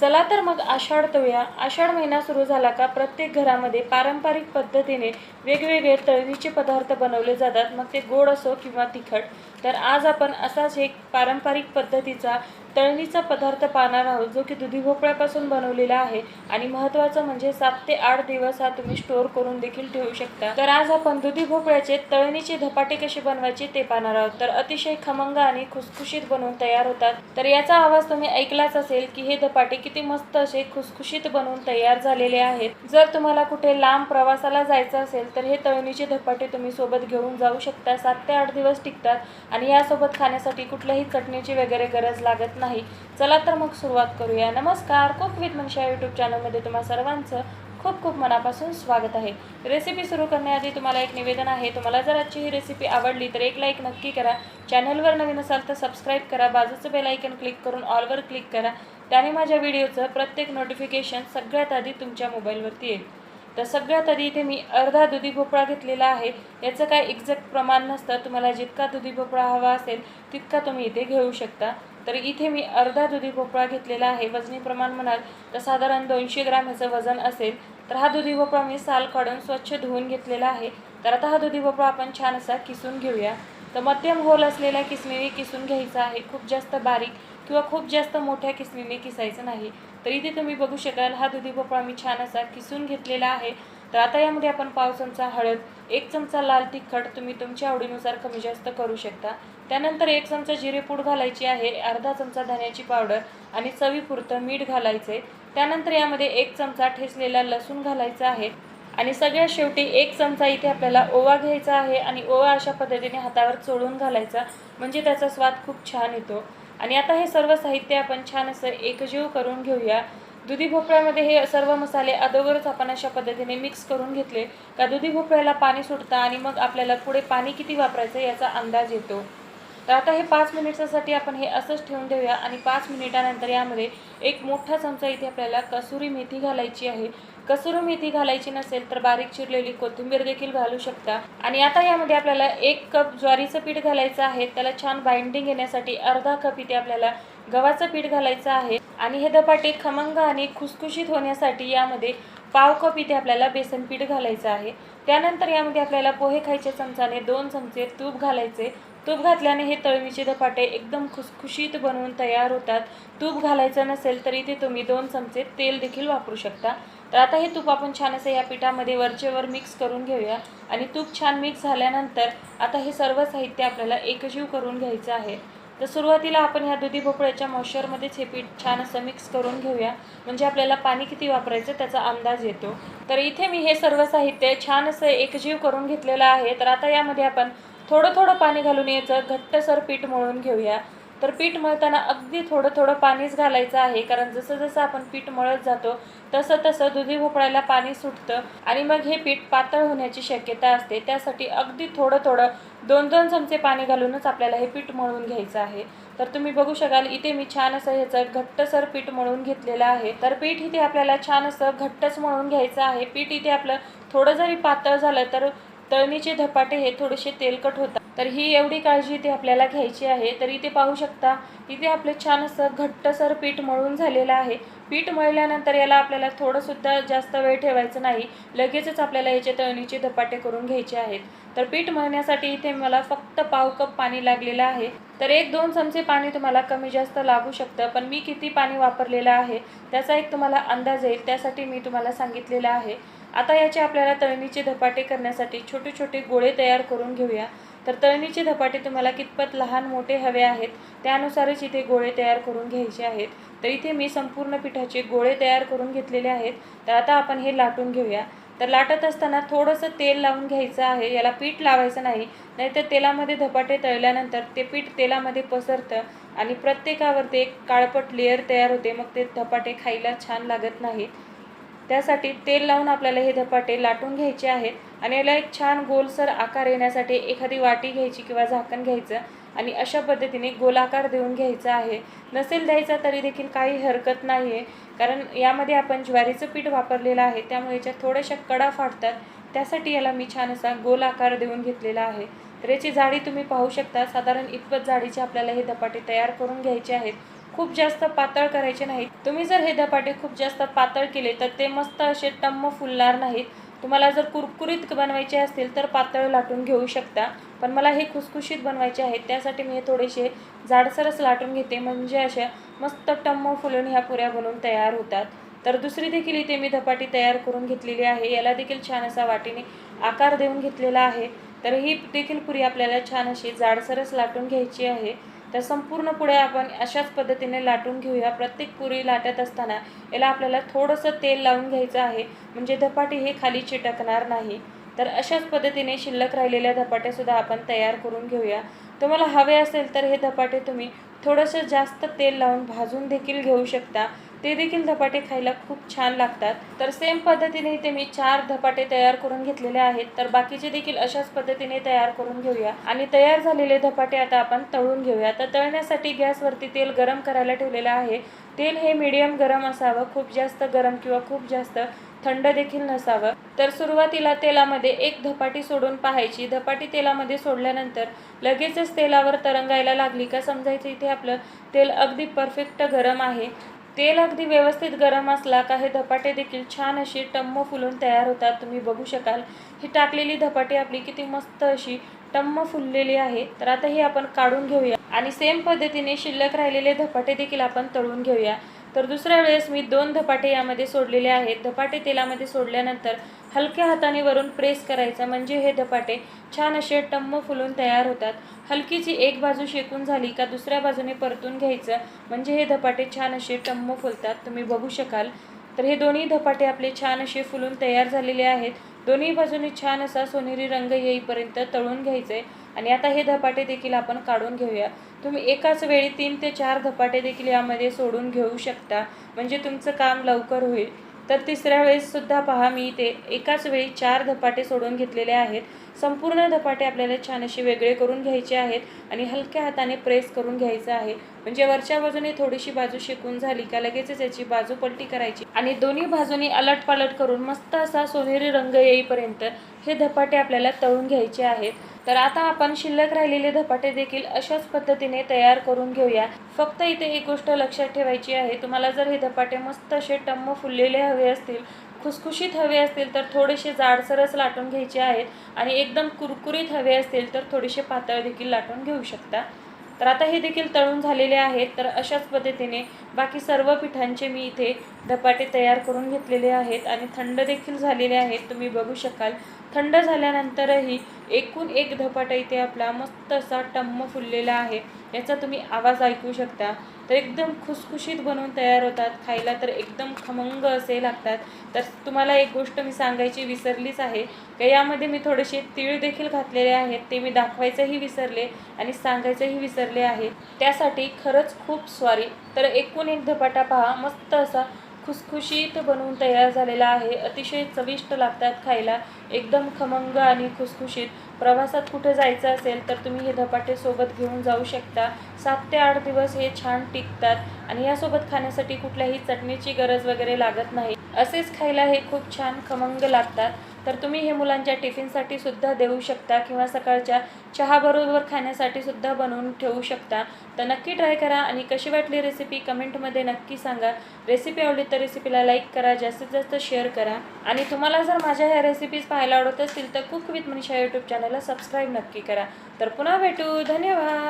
चला तर मग आषाढ तळूया आषाढ महिना सुरू झाला का प्रत्येक घरामध्ये पारंपरिक पद्धतीने वेगवेगळे तळणीचे पदार्थ बनवले जातात. मग ते गोड असो किंवा तिखट. तर आज आपण असाच एक पारंपरिक पद्धतीचा तळणीचा पदार्थ पाहणार आहोत जो की दुधी भोपळ्यापासून बनवलेला आहे. आणि महत्त्वाचं म्हणजे सात ते आठ दिवस हा तुम्ही स्टोअर करून देखील ठेवू शकता. तर आज आपण दुधी भोपळ्याचे तळणीचे धपाटे कसे बनवायचे ते पाहणार आहोत. तर अतिशय खमंग आणि खुसखुशीत बनवून तयार होतात. तर याचा आवाज तुम्ही ऐकलाच असेल की हे धपाटे किती मस्त असे खुसखुशीत बनवून तयार झालेले आहेत. जर तुम्हाला कुठे लांब प्रवासाला जायचं असेल तर हे तळणीचे धपाटे तुम्ही सोबत घेऊन जाऊ शकता. सात ते आठ दिवस टिकतात आणि यासोबत खाण्यासाठी कुठल्याही चटणीची वगैरे गरज लागत नाही. चला तर मग सुरुवात करूया. नमस्कार कुक विथ मनशा यूट्यूब चॅनलमध्ये तुम्हा सर्वांचं खूप खूप मनापासून स्वागत आहे. रेसिपी सुरू करण्याआधी तुम्हाला एक निवेदन आहे. तुम्हाला जर आजची ही रेसिपी आवडली तर एक लाईक नक्की करा. चॅनलवर नवीन असाल तर सबस्क्राईब करा. बाजूचं बेलायकन क्लिक करून ऑलवर क्लिक करा. त्याने माझ्या व्हिडिओचं प्रत्येक नोटिफिकेशन सगळ्यात आधी तुमच्या मोबाईलवरती येईल. तर सगळ्यात आधी इथे मी अर्धा दुधी भोपळा घेतलेला आहे. याचं काय एक्झॅक्ट प्रमाण नसतं. तुम्हाला जितका दुधी भोपळा हवा असेल तितका तुम्ही इथे घेऊ शकता. तर इथे मी अर्धा दुधी भोपळा घेतलेला आहे. वजनी प्रमाण म्हणाल तर साधारण दोनशे ग्राम ह्याचं वजन असेल. तर हा दुधी भोपळा मी साल काढून स्वच्छ धुवून घेतलेला आहे. तर आता हा दुधी भोपळा आपण छान असा किसून घेऊया. तर मध्यम होल असलेल्या किसमिनी किसून घ्यायचा आहे. खूप जास्त बारीक किंवा खूप जास्त मोठ्या किसमिनी किसायचं नाही. तर इथे तुम्ही बघू शकाल हा दुधी भोपळा मी छान असा किसून घेतलेला आहे. तर आता यामध्ये आपण पाव चमचा हळद एक चमचा लाल तिखट तुम्ही तुमच्या आवडीनुसार कमी जास्त करू शकता. त्यानंतर एक चमचा जिरेपूड घालायची आहे अर्धा चमचा धन्याची पावडर आणि चवीपुरतं मीठ घालायचे. त्यानंतर यामध्ये एक चमचा ठेचलेला लसूण घालायचा आहे आणि सगळ्यात शेवटी एक चमचा इथे आपल्याला ओवा घ्यायचा आहे आणि ओवा अशा पद्धतीने हातावर चोळून घालायचा म्हणजे त्याचा स्वाद खूप छान येतो. आणि आता हे सर्व साहित्य आपण छान असं एकजीव करून घेऊया. दुधी भोपळ्यामध्ये हे सर्व मसाले अगोदरच आपण अशा पद्धतीने मिक्स करून घेतले. का दुधी भोपळ्याला पाणी सुटतं आणि मग आपल्याला पुढे पाणी किती वापरायचं याचा अंदाज येतो. तर आता हे पाच मिनिटासाठी आपण हे असंच ठेवून देऊया आणि पाच मिनिटानंतर यामध्ये एक मोठा चमचा इथे आपल्याला कसुरी मेथी घालायची आहे. कसुरी मेथी घालायची नसेल तर बारीक चिरलेली कोथिंबीर देखील घालू शकता. आणि आता यामध्ये आपल्याला एक कप ज्वारीचं पीठ घालायचं आहे. त्याला छान बाइंडिंग येण्यासाठी अर्धा कप इथे आपल्याला गव्हाचं पीठ घालायचं आहे. आणि हे धपाटे खमंग आणि खुसखुशीत होण्यासाठी यामध्ये पाव कप इथे आपल्याला बेसन पीठ घालायचं आहे. त्यानंतर यामध्ये आपल्याला पोहे खायच्या चमचाने दोन चमचे तूप घालायचे. तूप घातल्याने हे तळणीचे धपाटे एकदम खुसखुशीत बनवून तयार होतात. तूप घालायचं नसेल तर इथे तुम्ही दोन चमचे तेल देखील वापरू शकता. तर आता हे तूप आपण छान असं या पिठामध्ये वरचेवर मिक्स करून घेऊया. आणि तूप छान मिक्स झाल्यानंतर आता हे सर्व साहित्य आपल्याला एकजीव करून घ्यायचं आहे. तर सुरुवातीला आपण ह्या दुधी भोपळ्याच्या मॉइश्चरमध्येच हे पीठ छान असं मिक्स करून घेऊया. म्हणजे आपल्याला पाणी किती वापरायचं त्याचा अंदाज येतो. तर इथे मी हे सर्व साहित्य छान असं एकजीव करून घेतलेलं आहे. तर आता यामध्ये आपण थोडं थोडं पाणी घालून यायचं घट्टसर पीठ मळून घेऊया. तर पीठ मळताना अगदी थोडं थोडं पाणीच घालायचं आहे कारण जसं जसं आपण पीठ मळत जातो तसं तसं दुधी भोपळ्याला पाणी सुटतं आणि मग हे पीठ पातळ होण्याची शक्यता असते. त्यासाठी अगदी थोडं थोडं दोन दोन चमचे पाणी घालूनच आपल्याला हे पीठ मळून घ्यायचं आहे. तर तुम्ही बघू शकाल इथे मी छान असं ह्याचं घट्टसर पीठ मळून घेतलेलं आहे. तर पीठ इथे आपल्याला छान असं घट्टच मळून घ्यायचं आहे. पीठ इथे आपलं थोडं जरी पातळ झालं तर तळणीचे धपाटे हे थोडेसे तेलकट होतात. तर ही एवढी काळजी इथे आपल्याला घ्यायची आहे. तर इथे पाहू शकता इथे आपलं छान असं घट्टसर पीठ मळून झालेलं आहे. पीठ मळल्यानंतर याला आपल्याला थोडंसुद्धा जास्त वेळ ठेवायचं नाही. लगेचच आपल्याला याचे तळणीचे धपाटे करून घ्यायचे आहेत. तर पीठ मळण्यासाठी इथे मला फक्त पाव कप पाणी लागलेलं आहे. तर एक दोन चमचे पाणी तुम्हाला कमी जास्त लागू शकतं पण मी किती पाणी वापरलेलं आहे त्याचा एक तुम्हाला अंदाज येईल. त्यासाठी मी तुम्हाला सांगितलेलं आहे. आता याचे आपल्याला तळणीचे धपाटे करण्यासाठी छोटे छोटे गोळे तयार करून घेऊया. तर तळणीचे धपाटे तुम्हाला कितपत लहान मोठे हवे आहेत त्यानुसारच इथे गोळे तयार करून घ्यायचे आहेत. तर इथे मी संपूर्ण पिठाचे गोळे तयार करून घेतलेले आहेत. तर आता आपण हे लाटून घेऊया. तर लाटत असताना थोडंसं तेल लावून घ्यायचं आहे. याला पीठ लावायचं नाही. नाहीतर तेलामध्ये धपाटे तळल्यानंतर ते पीठ तेलामध्ये पसरतं आणि प्रत्येकावर ते एक काळपट लेअर तयार होते. मग ते धपाटे खायला छान लागत नाहीत. त्यासाठी तेल लावून आपल्याला हे धपाटे लाटून घ्यायचे आहेत. आणि याला एक छान गोलसर आकार येण्यासाठी एखादी वाटी घ्यायची किंवा झाकण घ्यायचं आणि अशा पद्धतीने गोलाकार देऊन घ्यायचा आहे. नसेल द्यायचा तरी देखील काही हरकत नाही आहे कारण यामध्ये आपण ज्वारीचं पीठ वापरलेलं आहे त्यामुळे याच्यात थोड्याशा कडा फाटतात त्यासाठी याला मी छान असा गोल आकार देऊन घेतलेला आहे. तर याची जाडी तुम्ही पाहू शकता. साधारण इतपत जाडीचे आपल्याला हे धपाटे तयार करून घ्यायचे आहेत. खूप जास्त पातळ करायचे नाहीत. तुम्ही जर हे धपाटे खूप जास्त पातळ केले तर ते मस्त असे टम्म फुलणार नाहीत. तुम्हाला जर कुरकुरीत बनवायचे असतील तर पातळ लाटून घेऊ शकता. पण मला हे खुसखुशीत बनवायचे आहेत त्यासाठी मी हे थोडेसे जाडसरच लाटून घेते. म्हणजे अशा मस्त टम्म फुलून ह्या पुऱ्या बनवून तयार होतात. तर दुसरी देखील इथे मी धपाटी तयार करून घेतलेली आहे. याला देखील छान असा वाटीने आकार देऊन घेतलेला आहे. तर ही देखील पुरी आपल्याला छान अशी जाडसरच लाटून घ्यायची आहे. तर संपूर्ण पुढे आपण अशाच पद्धतीने लाटून घेऊया. प्रत्येक पुरी लाटत असताना याला आपल्याला थोडंसं तेल लावून घ्यायचं आहे. म्हणजे धपाटी हे खाली चिटकणार नाही. तर अशाच पद्धतीने शिल्लक राहिलेल्या धपाट्यासुद्धा आपण तयार करून घेऊया. तुम्हाला हवे असेल तर हे धपाटे तुम्ही थोडंसं जास्त तेल लावून भाजून देखील घेऊ शकता. ते देखील धपाटे खायला खूप छान लागतात. तर सेम पद्धतीने इथे मी चार धपाटे तयार करून घेतलेले आहेत. तर बाकीचे देखील अशाच पद्धतीने तयार करून घेऊया. आणि तयार झालेले धपाटे आता आपण तळून घेऊया. तर तळण्यासाठी गॅसवरती तेल गरम करायला ठेवलेलं आहे. तेल हे मीडियम गरम असावं खूप जास्त गरम किंवा खूप जास्त थंड देखील नसावं. तर सुरुवातीला तेलामध्ये एक धपाटी सोडून पाहायची. धपाटी तेलामध्ये सोडल्यानंतर लगेचच तेलावर तरंगायला लागली का समजायचं? इथे आपलं तेल अगदी परफेक्ट गरम आहे. तेल अगदी व्यवस्थित गरम असला का हे धपाटे देखील छान अशी टम्म फुलून तयार होतात. तुम्ही बघू शकाल ही टाकलेली धपाटी आपली किती मस्त अशी टम्म फुललेली आहे. तर आता ही आपण काढून घेऊया. आणि सेम पद्धतीने शिल्लक राहिलेले धपाटे देखील आपण तळून घेऊया. तर दुसऱ्या वेळेस मी दोन धपाटे यामध्ये सोडलेले आहेत. धपाटे तेलामध्ये सोडल्यानंतर हलक्या हाताने वरून प्रेस करायचा म्हणजे हे धपाटे छान असे टम्म फुलून तयार होतात. हलकीची एक बाजू शेकून झाली का दुसऱ्या बाजूने परतून घ्यायचं म्हणजे हे धपाटे छान असे टम्म फुलतात. तुम्ही बघू शकाल. तर हे दोन्ही धपाटे आपले छान असे फुलून तयार झालेले आहेत. दोन्ही बाजूनी छान असा सोनेरी रंग येईपर्यंत तळून घ्यायचे आणि आता हे धपाटे देखील आपण काढून घेऊया. तुम्ही एकाच वेळी तीन ते चार धपाटे देखील यामध्ये सोडून घेऊ शकता. म्हणजे तुमचं काम लवकर होईल. तर तिसऱ्या वेळेस सुद्धा पहा मी इथे एकाच वेळी चार धपाटे सोडून घेतलेले आहेत. संपूर्ण धपाटे आपल्याला छान असे वेगळे करून घ्यायचे आहेत आणि हलक्या हाताने प्रेस करून घ्यायचं आहे. म्हणजे वरच्या बाजूने थोडीशी बाजू शेकून झाली का लगेचच याची बाजू पलटी करायची. आणि दोन्ही बाजूनी अलट पलट करून मस्त असा सोनेरी रंग येईपर्यंत हे धपाटे आपल्याला तळून घ्यायचे आहेत. तर आता आपण शिल्लक राहिलेले धपाटे देखील अशाच पद्धतीने तयार करून घेऊया. फक्त इथे एक गोष्ट लक्षात ठेवायची आहे. तुम्हाला जर हे धपाटे मस्त असे टम्म फुललेले हवे असतील खुसखुशीत हवे असतील तर थोडेसे जाडसरच लाटून घ्यायचे आहेत आणि एकदम कुरकुरीत हवे असतील तर थोडेसे पातळ देखील लाटून घेऊ शकता. तर आता हे देखील तळून झालेले आहेत. तर अशाच पद्धतीने बाकी सर्व पिठांचे मी इथे धपाटे तयार करून घेतलेले आहेत आणि थंड देखील झालेले आहेत. तुम्ही बघू शकाल. थंड झाल्यानंतरही एकूण एक धपाटा इथे आपला मस्त असा टम्म फुललेला आहे. याचा तुम्ही आवाज ऐकू शकता. तर एकदम खुसखुशीत बनवून तयार होतात खायला तर एकदम खमंग असे लागतात. तर तुम्हाला एक गोष्ट मी सांगायची विसरलीच आहे का यामध्ये मी थोडेसे तीळ देखील घातलेले आहेत ते मी दाखवायचंही विसरले आणि सांगायचंही विसरले आहे. त्यासाठी खरंच खूप स्वारी. तर एकूण एक धपाटा पहा मस्त असा खुसखुशीत बनवून तयार झालेला आहे. अतिशय चविष्ट लागतात खायला एकदम खमंग आणि खुसखुशीत. प्रवासात कुठे जायचं असेल तर तुम्ही हे धपाटे सोबत घेऊन जाऊ शकता. सात ते आठ दिवस हे छान टिकतात आणि यासोबत खाण्यासाठी कुठल्याही चटणीची गरज वगैरे लागत नाही. असेच खायला हे खूप छान खमंग लागतात. तर तुम्ही हे मुलांच्या टिफिनसाठी सुद्धा देऊ शकता किंवा सकाळच्या चहाबरोबर खाण्यासाठी सुद्धा बनवून ठेवू शकता. तर नक्की ट्राय करा आणि कशी वाटली रेसिपी कमेंटमध्ये नक्की सांगा. रेसिपी आवडली तर रेसिपीला लाईक करा जास्तीत जास्त शेअर करा. आणि तुम्हाला जर माझ्या ह्या रेसिपीज पाहायला आवडत असतील तर कुक विथ मनीषा यूट्यूब चॅनलला सबस्क्राईब नक्की करा. तर पुन्हा भेटू धन्यवाद!